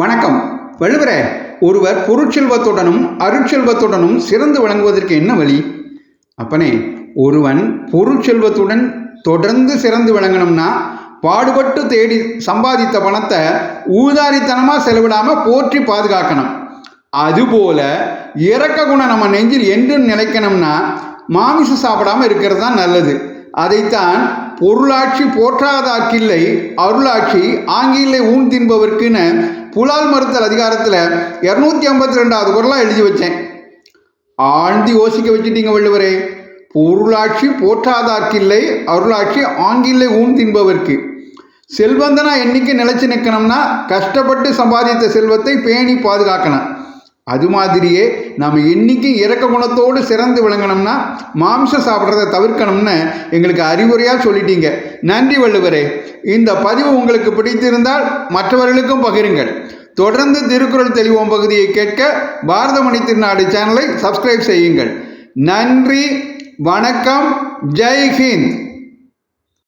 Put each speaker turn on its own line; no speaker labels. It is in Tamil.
வணக்கம். வள்ளுவரே ஒருவர் பொருட்செல்வத்துடனும் அருட்செல்வத்துடனும் சிறந்து விளங்குவதற்கு என்ன வழி? அப்பனே ஒருவன் பொருட்செல்வத்துடன் தொடர்ந்து சிறந்து விளங்கணும்னா பாடுபட்டு தேடி சம்பாதித்த பணத்தை ஊதாரித்தனமாக செலவிடாமல் போற்றி பாதுகாக்கணும். அதுபோல இறக்க குணம் நம்ம நெஞ்சில் என்றும் நிலைக்கணும்னா மாமிசம் சாப்பிடாம இருக்கிறது தான் நல்லது. அதைத்தான் பொருளாட்சி போற்றாதாக்கில்லை அருளாட்சி ஆங்கிலை ஊன் தின்பவர்க்குன்னு புலால் மறுத்தல் அதிகாரத்தில் இரநூத்தி ஐம்பத்தி ரெண்டாவது குரலாக எழுதி வச்சேன். ஆழ்ந்து யோசிக்க வச்சுட்டீங்க வள்ளுவரே. பொருளாட்சி போற்றாதார்க்கில்லை அருளாட்சி ஆங்கில்லை ஊன் தின்பவர்க்கு செல்வந்தனா என்னைக்கு நிலைச்சு நிற்கணும்னா கஷ்டப்பட்டு சம்பாதித்த செல்வத்தை பேணி பாதுகாக்கணும். அது மாதிரியே நம்ம என்னைக்கும் இறக்க குணத்தோடு சிறந்து விளங்கணும்னா மாம்சம் சாப்பிட்றத தவிர்க்கணும்னு எங்களுக்கு அறிவுரையாக சொல்லிட்டீங்க. நன்றி வள்ளுவரே. இந்த பதிவு உங்களுக்கு பிடித்திருந்தால் மற்றவர்களுக்கும் பகிருங்கள். தொடர்ந்து திருக்குறள் தெளிவோம் பகுதியை கேட்க பாரதமணி திருநாடு சேனலை சப்ஸ்கிரைப் செய்யுங்கள். நன்றி வணக்கம் ஜெய் ஹிந்த்.